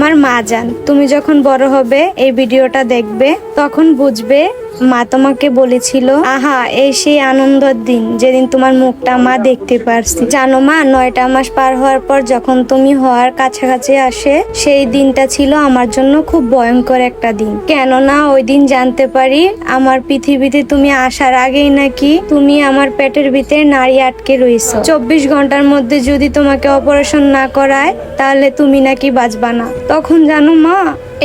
আমার মা যান। তুমি যখন বড় হবে, এই ভিডিওটা দেখবে, তখন বুঝবে মা তোমাকে বলেছিল, আহা, এই সেই আনন্দের দিন যেদিন তোমার মুখটা মা দেখতে পারছি। জানো মা, নয়টা মাস পার হওয়ার পর যখন তুমি হওয়ার কাছাকাছি আসে, সেই দিনটা ছিল আমার জন্য খুব ভয়ঙ্কর একটা দিন। কেননা ওই দিন জানতে পারি, আমার পৃথিবীতে তুমি আসার আগেই নাকি তুমি আমার পেটের ভিতরে নারী আটকে রয়েছো। চব্বিশ ঘণ্টার মধ্যে যদি তোমাকে অপারেশন না করায়, তাহলে তুমি নাকি বাঁচবা না। তখন জানো মা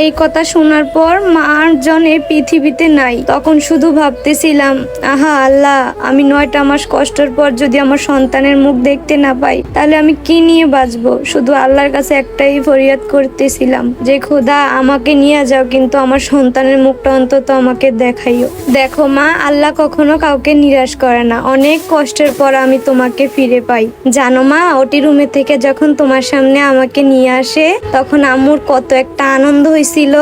এই কথা শোনার পর মার জন এই পৃথিবীতে নাই। তখন শুধু ভাবতেছিলাম, আহা আল্লাহ, আমি নয়টা মাস কষ্টের পর যদি আমার সন্তানের মুখ দেখতে না পাই, তাহলে আমি কি নিয়ে বাঁচবো? শুধু আল্লাহর কাছে একটাই ফরিয়াদ করতেছিলাম যে, খোদা, আমাকে নিয়ে যাও, কিন্তু আমার সন্তানের মুখটা অন্তত আমাকে দেখাইও। দেখো মা, আল্লাহ কখনো কাউকে নিরাশ করে না। অনেক কষ্টের পর আমি তোমাকে ফিরে পাই। জানো মা, ওটি রুমে থেকে যখন তোমার সামনে আমাকে নিয়ে আসে, তখন আম্মুর কত একটা আনন্দ হয়েছিল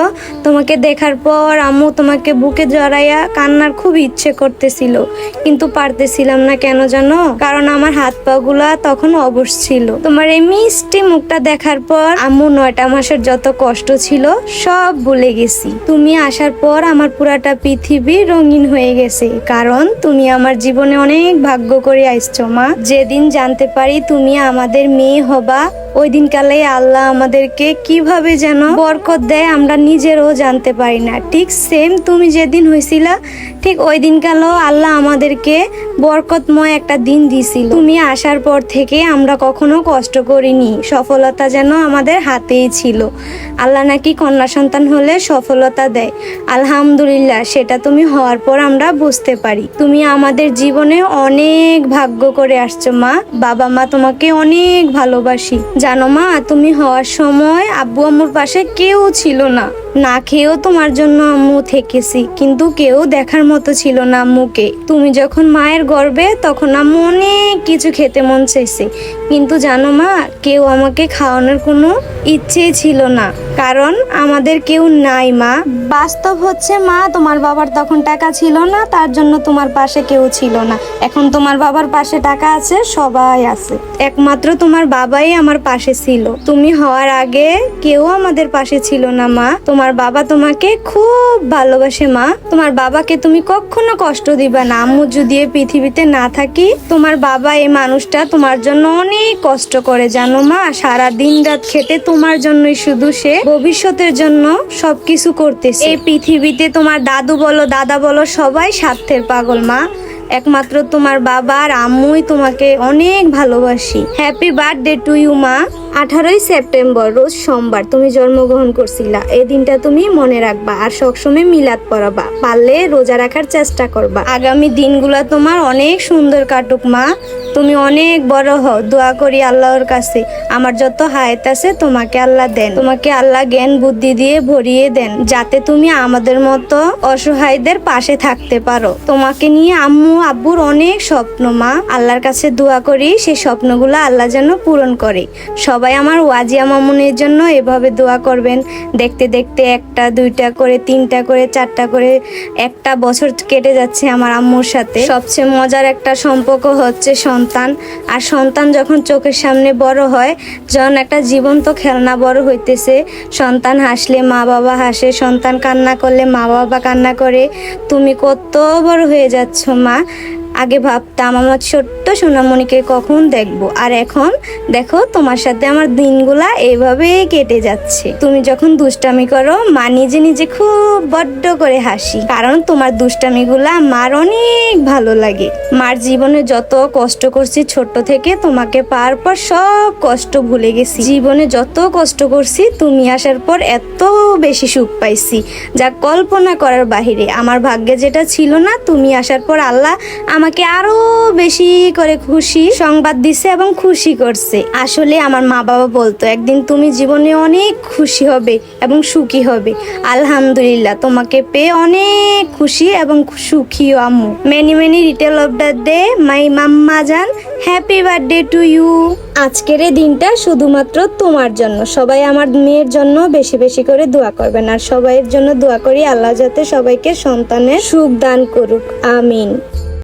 তোমাকে দেখার পর আম্মু তোমাকে বুকে জড়াইয়া কান্নার খুব ইচ্ছে করতেছিল। কিন্তু পারতেছিলাম না কেন জানো? কারণ আমার হাত পা গুলা তখন অবশ ছিল। তোমার এই মিষ্টি মুখটা দেখার পর আম্মু নয়টা মাসের যত কষ্ট ছিল, সব ভুলে গেছি। তুমি আসার পর আমার পুরাটা পৃথিবী রঙিন হয়ে গেছে। কারণ তুমি আমার জীবনে অনেক ভাগ্য করে আইসছো, মা। যেদিন জানতে পারি তুমি আমাদের মেয়ে হবা, ওই দিন কালে আল্লাহ আমাদেরকে কীভাবে যেন বরকত দেয় আমরা নিজেরও জানতে পারি না। ঠিক সেম তুমি যেদিন হয়েছিলা ঠিক ওই দিন কালেও আল্লাহ আমাদেরকে বরকতময় একটা দিন দিছিল। তুমি আসার পর থেকে আমরা কখনো কষ্ট করিনি, সফলতা যেন আমাদের হাতেই ছিল। আল্লাহ নাকি কন্যা সন্তান হলে সফলতা দেয়। আলহামদুলিল্লাহ, সেটা তুমি হওয়ার পর আমরা বুঝতে পারি। তুমি আমাদের জীবনে অনেক ভাগ্য করে আসছো মা। বাবা মা তোমাকে অনেক ভালোবাসি। জানো মা, তুমি হওয়ার সময় আব্বু আম্মুর পাশে কেউ ছিল না। না খেয়েও তোমার জন্য আম্মু থেকেছি, কিন্তু কেউ দেখার মতো ছিল না আম্মুকে। তুমি যখন মায়ের গর্বে, তখন আম্মু অনেক কিছু খেতে মন চাইছে। কিন্তু জানো মা, কেউ আমাকে খাওয়ানোর কোনো ইচ্ছেই ছিল না। কারণ আমাদের কেউ নাই মা। বাস্তব হচ্ছে মা তোমার বাবার তখন টাকা ছিল না তার জন্য তোমার পাশে কেউ ছিল না। এখন তোমার বাবার পাশে টাকা আছে সবাই আছে। একমাত্র তোমার বাবাই আমার পাশে ছিল। তুমি হওয়ার আগে কেউ আমাদের পাশে ছিল না মা। তোমার বাবা তোমাকে খুব ভালোবাসে মা। তোমার বাবাকে তুমি কখনো কষ্ট দিবা না। আম্মু যদি এই পৃথিবীতে না থাকি তোমার বাবা এই মানুষটা তোমার জন্য অনেক কষ্ট করে জানো মা? সারা দিন রাত খেতে তোমার জন্যই শুধু সে ভবিষ্যতের জন্য সবকিছু করতেছে। এই পৃথিবীতে তোমার দাদু বলো, দাদা বলো, সবাই স্বার্থের পাগল, মা। একমাত্র তোমার বাবা আর আম্মুই তোমাকে অনেক ভালোবাসি। হ্যাপি বার্থডে টু ইউ মা। আঠারোই সেপ্টেম্বর, রোজ সোমবার তুমি জন্মগ্রহণ করছিলা। এই দিনটা তুমি মনে রাখবা আর সবসময় মিলাদ পড়াবা। পারলে রোজা রাখার চেষ্টা করবা। আগামী দিনগুলো তোমার অনেক সুন্দর কাটুক, মা। তুমি অনেক বড় হও। দোয়া করি আল্লাহর কাছে। আমার যত হায়াত আছে তোমাকে আল্লাহ দেন। তোমাকে আল্লাহ জ্ঞান, বুদ্ধি দিয়ে ভরিয়ে দেন, যাতে তুমি আমাদের মতো অসহায়দের পাশে থাকতে পারো। তোমাকে নিয়ে আম্মু, আব্বুর অনেক স্বপ্ন, মা। আল্লাহর কাছে দোয়া করি সেই স্বপ্নগুলো আল্লাহ যেন পূরণ করে। সবাই আমার ওয়াজিয়া মামুনের জন্য এভাবে দোয়া করবেন। দেখতে দেখতে একটা, দুইটা করে, তিনটা করে, চারটা করে, একটা বছর কেটে যাচ্ছে আমার আম্মুর সাথে। সবচেয়ে মজার একটা সম্পর্ক হচ্ছে সন্তান। আর সন্তান যখন চোখের সামনে বড় হয়, যখন একটা জীবন্ত খেলনা বড় হইতেছে, সন্তান হাসলে মা বাবা হাসে, সন্তান কান্না করলে মা বাবা কান্না করে, তুমি কত বড় হয়ে যাচ্ছ মা আগে ভাবতাম আমার ছোট্ট সোনামণিকে কখন দেখব। আর এখন দেখো, তোমার সাথে আমার দিনগুলা এইভাবে কেটে যাচ্ছে। তুমি যখন দুষ্টামি করো, মা নিজে নিজে খুব বড্ড করে হাসি। কারণ তোমার দুষ্টামিগুলা মার অনেক ভালো লাগে। মার জীবনে যত কষ্ট করছি ছোট্ট থেকে তোমাকে পাওয়ার পর সব কষ্ট ভুলে গেছি। জীবনে যত কষ্ট করছি, তুমি আসার পর এত বেশি সুখ পাইছি। যা কল্পনা করার বাহিরে। আমার ভাগ্যে যেটা ছিল না, তুমি আসার পর আল্লাহ আমাকে আরও বেশি করে খুশি, সংবাদ দিছে এবং খুশি করছে। আসলে আমার মা বাবা বলতো, একদিন তুমি জীবনে অনেক খুশি হবে এবং সুখী হবে। আলহামদুলিল্লাহ, তোমাকে পেয়ে অনেক খুশি এবং সুখী আম্মু। Many returns of the day my mamma জান হ্যাপি বার্থডে টু ইউ আজকের এই দিনটা শুধুমাত্র তোমার জন্য। সবাই আমার মেয়ের জন্য বেশি বেশি করে দোয়া করবেন আর সবাইয়ের জন্য দোয়া করি আল্লাহ যাতে সবাইকে সন্তানের সুখ দান করুক। আমিন।